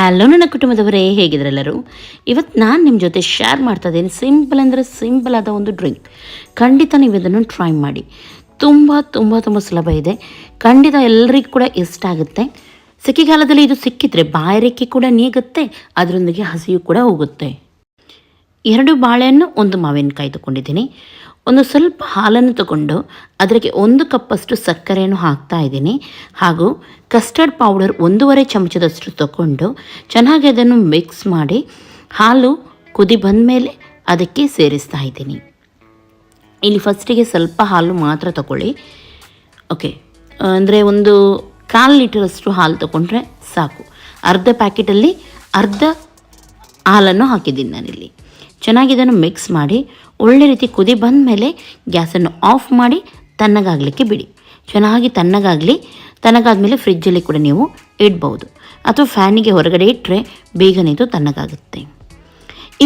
Hello ನನ್ನ ಕುಟುಂಬದವರೇ, ಹೇಗಿದ್ರೆಲ್ಲರೂ? ಇವತ್ತು ನಾನು ನಿಮ್ಮ ಜೊತೆ ಶೇರ್ ಮಾಡ್ತಾ ಇದ್ದೀನಿ. ಸಿಂಪಲ್ ಅಂದರೆ ಸಿಂಪಲ್ ಆದ ಒಂದು ಡ್ರಿಂಕ್ ಖಂಡಿತ ನೀವು ಇದನ್ನು ಟ್ರೈ ಮಾಡಿ. ತುಂಬ ತುಂಬ ತುಂಬ ಸುಲಭ ಇದೆ. ಖಂಡಿತ ಎಲ್ಲರಿಗೂ ಕೂಡ ಇಷ್ಟ ಆಗುತ್ತೆ. ಸೆಕೆಗಾಲದಲ್ಲಿ ಇದು ಸಿಕ್ಕಿದ್ರೆ ಬಾಯಾರಿಕೆ ಕೂಡ ನೀಗುತ್ತೆ, ಅದರೊಂದಿಗೆ ಹಸಿಯು ಕೂಡ ಹೋಗುತ್ತೆ. ಎರಡು ಬಾಳೆಹಣ್ಣು, ಒಂದು ಮಾವಿನಕಾಯಿ ತಗೊಂಡಿದ್ದೀನಿ. ಒಂದು ಸ್ವಲ್ಪ ಹಾಲನ್ನು ತಗೊಂಡು ಅದಕ್ಕೆ ಒಂದು ಕಪ್ಪಷ್ಟು ಸಕ್ಕರೆಯನ್ನು ಹಾಕ್ತಾ ಇದ್ದೀನಿ. ಹಾಗೂ ಕಸ್ಟರ್ಡ್ ಪೌಡರ್ ಒಂದೂವರೆ ಚಮಚದಷ್ಟು ತಗೊಂಡು ಚೆನ್ನಾಗಿ ಅದನ್ನು ಮಿಕ್ಸ್ ಮಾಡಿ ಹಾಲು ಕುದಿ ಬಂದ ಮೇಲೆ ಅದಕ್ಕೆ ಸೇರಿಸ್ತಾ ಇದ್ದೀನಿ. ಇಲ್ಲಿ ಫಸ್ಟಿಗೆ ಸ್ವಲ್ಪ ಹಾಲು ಮಾತ್ರ ತಗೊಳ್ಳಿ. ಓಕೆ ಅಂದರೆ ಒಂದು ಕಾಲು ಲೀಟರಷ್ಟು ಹಾಲು ತಗೊಂಡ್ರೆ ಸಾಕು. ಅರ್ಧ ಪ್ಯಾಕೆಟಲ್ಲಿ ಅರ್ಧ ಹಾಲನ್ನು ಹಾಕಿದ್ದೀನಿ ನಾನಿಲ್ಲಿ. ಚೆನ್ನಾಗಿ ಇದನ್ನು ಮಿಕ್ಸ್ ಮಾಡಿ, ಒಳ್ಳೆ ರೀತಿ ಕುದಿ ಬಂದ ಮೇಲೆ ಗ್ಯಾಸನ್ನು ಆಫ್ ಮಾಡಿ ತಣ್ಣಗಾಗಲಿಕ್ಕೆ ಬಿಡಿ. ಚೆನ್ನಾಗಿ ತಣ್ಣಗಾಗಲಿ, ತಣ್ಣಗಾದ್ಮೇಲೆ ಫ್ರಿಜ್ಜಲ್ಲಿ ಕೂಡ ನೀವು ಇಡ್ಬೋದು ಅಥವಾ ಫ್ಯಾನಿಗೆ ಹೊರಗಡೆ ಇಟ್ಟರೆ ಬೇಗನೆ ಇದು ತಣ್ಣಗಾಗುತ್ತೆ.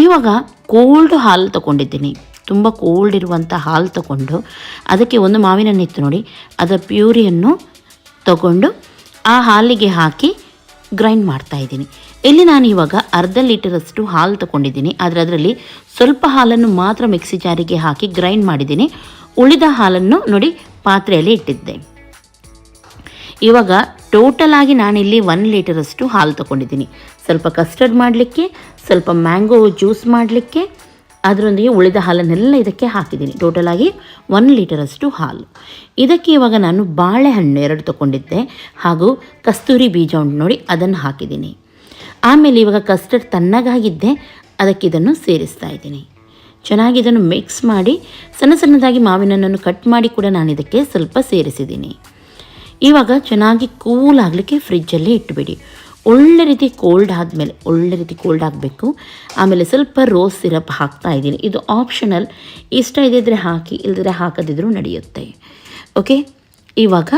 ಇವಾಗ ಕೋಲ್ಡ್ ಹಾಲು ತಗೊಂಡಿದ್ದೀನಿ. ತುಂಬ ಕೋಲ್ಡ್ ಇರುವಂಥ ಹಾಲು ತಗೊಂಡು ಅದಕ್ಕೆ ಒಂದು ಮಾವಿನ ನಿತ್ತು ನೋಡಿ ಅದರ ಪ್ಯೂರಿಯನ್ನು ತಗೊಂಡು ಆ ಹಾಲಿಗೆ ಹಾಕಿ ಗ್ರೈಂಡ್ ಮಾಡ್ತಾ ಇದ್ದೀನಿ. ಇಲ್ಲಿ ನಾನು ಇವಾಗ ಅರ್ಧ ಲೀಟರಷ್ಟು ಹಾಲು ತಗೊಂಡಿದ್ದೀನಿ. ಆದರೆ ಅದರಲ್ಲಿ ಸ್ವಲ್ಪ ಹಾಲನ್ನು ಮಾತ್ರ ಮಿಕ್ಸಿ ಜಾರಿಗೆ ಹಾಕಿ ಗ್ರೈಂಡ್ ಮಾಡಿದ್ದೀನಿ. ಉಳಿದ ಹಾಲನ್ನು ನೋಡಿ ಪಾತ್ರೆಯಲ್ಲಿ ಇಟ್ಟಿದ್ದೆ. ಇವಾಗ ಟೋಟಲ್ ಆಗಿ ನಾನಿಲ್ಲಿ ಒನ್ ಲೀಟರಷ್ಟು ಹಾಲು ತಗೊಂಡಿದ್ದೀನಿ. ಸ್ವಲ್ಪ ಕಸ್ಟರ್ಡ್ ಮಾಡಲಿಕ್ಕೆ, ಸ್ವಲ್ಪ ಮ್ಯಾಂಗೋ ಜ್ಯೂಸ್ ಮಾಡಲಿಕ್ಕೆ, ಅದರೊಂದಿಗೆ ಉಳಿದ ಹಾಲನ್ನೆಲ್ಲ ಇದಕ್ಕೆ ಹಾಕಿದ್ದೀನಿ. ಟೋಟಲ್ ಆಗಿ ಒನ್ ಲೀಟರಷ್ಟು ಹಾಲು. ಇದಕ್ಕೆ ಇವಾಗ ನಾನು ಬಾಳೆಹಣ್ಣು ಎರಡು ತಗೊಂಡಿದ್ದೆ. ಹಾಗೂ ಕಸ್ತೂರಿ ಬೀಜ ಉಂಟು ನೋಡಿ, ಅದನ್ನು ಹಾಕಿದ್ದೀನಿ. ಆಮೇಲೆ ಇವಾಗ ಕಸ್ಟರ್ಡ್ ತಣ್ಣಗಾಗಿದ್ದೆ, ಅದಕ್ಕೆ ಇದನ್ನು ಸೇರಿಸ್ತಾ ಇದ್ದೀನಿ. ಚೆನ್ನಾಗಿ ಇದನ್ನು ಮಿಕ್ಸ್ ಮಾಡಿ, ಸಣ್ಣ ಸಣ್ಣದಾಗಿ ಮಾವಿನಣ್ಣನ್ನು ಕಟ್ ಮಾಡಿ ಕೂಡ ನಾನು ಇದಕ್ಕೆ ಸ್ವಲ್ಪ ಸೇರಿಸಿದ್ದೀನಿ. ಇವಾಗ ಚೆನ್ನಾಗಿ ಕೂಲ್ ಆಗಲಿಕ್ಕೆ ಫ್ರಿಜ್ಜಲ್ಲಿ ಇಟ್ಬಿಡಿ. ಒಳ್ಳೆ ರೀತಿ ಕೋಲ್ಡ್ ಆದಮೇಲೆ, ಒಳ್ಳೆ ರೀತಿ ಕೋಲ್ಡ್ ಆಗಬೇಕು. ಆಮೇಲೆ ಸ್ವಲ್ಪ ರೋಸ್ ಸಿರಪ್ ಹಾಕ್ತಾ ಇದ್ದೀನಿ. ಇದು ಆಪ್ಷನಲ್ ಇಷ್ಟ ಇದ್ದಿದ್ರೆ ಹಾಕಿ ಇಲ್ಲದ್ರೆ ಹಾಕದಿದ್ರೂ ನಡೆಯುತ್ತೆ. ಓಕೆ ಇವಾಗ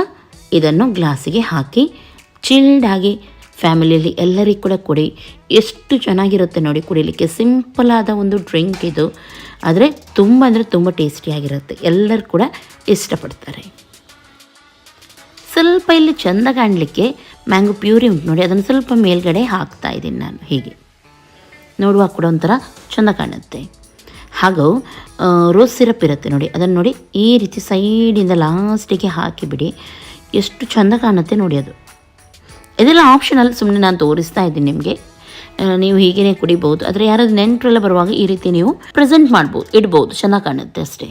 ಇದನ್ನು ಗ್ಲಾಸಿಗೆ ಹಾಕಿ ಚಿಲ್ಡಾಗಿ ಫ್ಯಾಮಿಲಿಯಲ್ಲಿ ಎಲ್ಲರಿಗೂ ಕೂಡ ಕುಡಿ. ಎಷ್ಟು ಚೆನ್ನಾಗಿರುತ್ತೆ ನೋಡಿ ಕುಡಿಲಿಕ್ಕೆ. ಸಿಂಪಲ್ ಆದ ಒಂದು ಡ್ರಿಂಕ್ ಇದು. ಆದರೆ ತುಂಬ ಅಂದರೆ ತುಂಬ ಟೇಸ್ಟಿಯಾಗಿರುತ್ತೆ ಎಲ್ಲರೂ ಕೂಡ ಇಷ್ಟಪಡ್ತಾರೆ. ಸ್ವಲ್ಪ ಇಲ್ಲಿ ಚೆಂದ ಕಾಣಲಿಕ್ಕೆ ಮ್ಯಾಂಗೋ ಪ್ಯೂರಿ ಉಂಟು ನೋಡಿ. ಅದನ್ನು ಸ್ವಲ್ಪ ಮೇಲ್ಗಡೆ ಹಾಕ್ತಾ ಇದ್ದೀನಿ ನಾನು. ಹೀಗೆ. ನೋಡುವಾಗ ಕೂಡ ಒಂಥರ ಚೆಂದ ಕಾಣುತ್ತೆ. ಹಾಗೂ ರೋಸ್ ಸಿರಪ್ ಇರುತ್ತೆ ನೋಡಿ. ಅದನ್ನು ನೋಡಿ ಈ ರೀತಿ ಸೈಡಿಂದ ಲಾಸ್ಟಿಗೆ ಹಾಕಿಬಿಡಿ. ಎಷ್ಟು ಚೆಂದ ಕಾಣುತ್ತೆ ನೋಡಿ ಅದು. ಇದೆಲ್ಲ ಆಪ್ಷನಲ್ ಸುಮ್ಮನೆ ನಾನು ತೋರಿಸ್ತಾ ಇದ್ದೀನಿ ನಿಮಗೆ. ನೀವು ಹೀಗೇ ಕುಡಿಬೋದು. ಆದರೆ ಯಾರಾದ್ರೂ ನೆಂಟರೆಲ್ಲ ಬರುವಾಗ ಈ ರೀತಿ ನೀವು ಪ್ರೆಸೆಂಟ್ ಮಾಡ್ಬೋದು, ಇಡ್ಬೋದು. ಚೆನ್ನಾಗಿ ಕಾಣುತ್ತೆ ಅಷ್ಟೇ.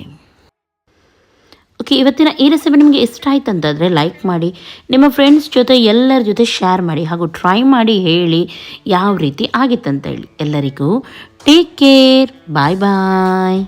ಓಕೆ ಇವತ್ತಿನ ಈ ರೆಸಿಪಿ ನಿಮಗೆ ಇಷ್ಟ ಆಯ್ತು ಅಂತಂದರೆ ಲೈಕ್ ಮಾಡಿ, ನಿಮ್ಮ ಫ್ರೆಂಡ್ಸ್ ಜೊತೆ, ಎಲ್ಲರ ಜೊತೆ ಶೇರ್ ಮಾಡಿ ಹಾಗೂ ಟ್ರೈ ಮಾಡಿ ಹೇಳಿ ಯಾವ ರೀತಿ ಆಗಿತ್ತಂತ ಹೇಳಿ ಎಲ್ಲರಿಗೂ ಟೇಕ್ ಕೇರ್ ಬಾಯ್ ಬಾಯ್